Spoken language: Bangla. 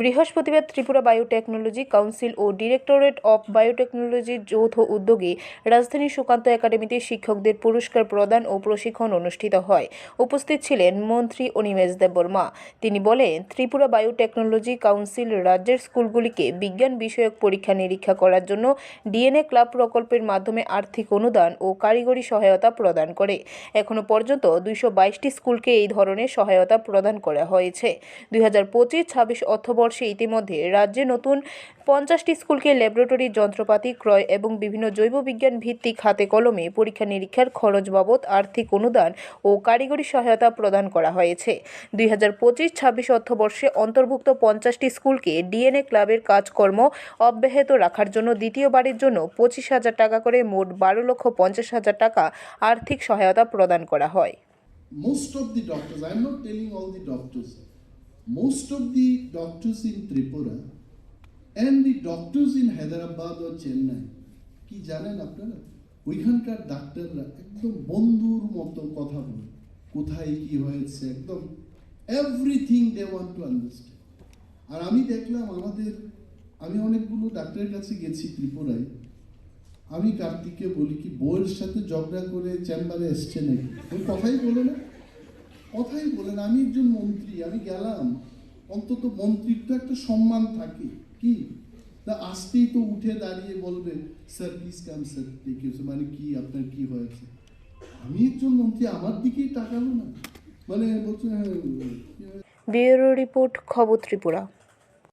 বৃহস্পতিবার ত্রিপুরা বায়োটেকনোলজি কাউন্সিল ও ডিরেক্টরেট অফ বায়োটেকনোলজির যৌথ উদ্যোগে রাজধানীর সুকান্ত একাডেমিতে শিক্ষকদের পুরস্কার প্রদান ও প্রশিক্ষণ অনুষ্ঠিত হয়। উপস্থিত ছিলেন মন্ত্রী অনিমেষ দেববর্মা। তিনি বলেন, ত্রিপুরা বায়োটেকনোলজি কাউন্সিল রাজ্যের স্কুলগুলিকে বিজ্ঞান বিষয়ক পরীক্ষা নিরীক্ষা করার জন্য ডিএনএ ক্লাব প্রকল্পের মাধ্যমে আর্থিক অনুদান ও কারিগরি সহায়তা প্রদান করে। এখনও পর্যন্ত দুইশো স্কুলকে এই ধরনের সহায়তা প্রদান করা হয়েছে। দুই হাজার পঁচিশ ছাব্বিশ ইতিমধ্যে রাজ্যে নতুন পঞ্চাশটি স্কুলকে ল্যাবরেটরি যন্ত্রপাতি ক্রয় এবং বিভিন্ন জৈব বিজ্ঞান ভিত্তিক হাতে কলমে পরীক্ষা নিরীক্ষার খরচ বাবদ আর্থিক অনুদান ও কারিগরি সহায়তা প্রদান করা হয়েছে। দুই হাজার পঁচিশ ছাব্বিশ অর্থবর্ষে অন্তর্ভুক্ত পঞ্চাশটি স্কুলকে ডিএনএ ক্লাবের কাজকর্ম অব্যাহত রাখার জন্য দ্বিতীয়বারের জন্য পঁচিশ হাজার টাকা করে মোট বারো লক্ষ পঞ্চাশ হাজার টাকা আর্থিক সহায়তা প্রদান করা হয়। Most of the doctors, I'm not telling all the doctors, most of the doctors in Tripura and the doctors in Hyderabad or Chennai, কি জানেন আপনারা? ওইখানকার ডাক্তাররা একদম বন্ধুর মতো কথা বলে। কোথায় কি হয়েছে একদম everything they want to understand আর আমি দেখলাম আমাদের আমি অনেকগুলো ডাক্তারের কাছে গেছি ত্রিপুরায়। আমি কার্তিককে বলি কি বউয়ের সাথে ঝগড়া করে চেম্বারে এসছে নাকি? ওই কথাই বলে না? কথাই বলেন আমি একজন মন্ত্রী আমি গেলাম। অন্তত মন্ত্রীর তো একটা সম্মান থাকে। কি? তা আসতেই তো উঠে দাঁড়িয়ে বলবে স্যার প্লিজ কাম স্যার দেখে মানে কি আপনার কি হয়েছে? আমি একজন মন্ত্রী আমার দিকেই তাকালো না। মানে বলছে হ্যাঁ, কি ব্যুরো রিপোর্ট খবর ত্রিপুরা।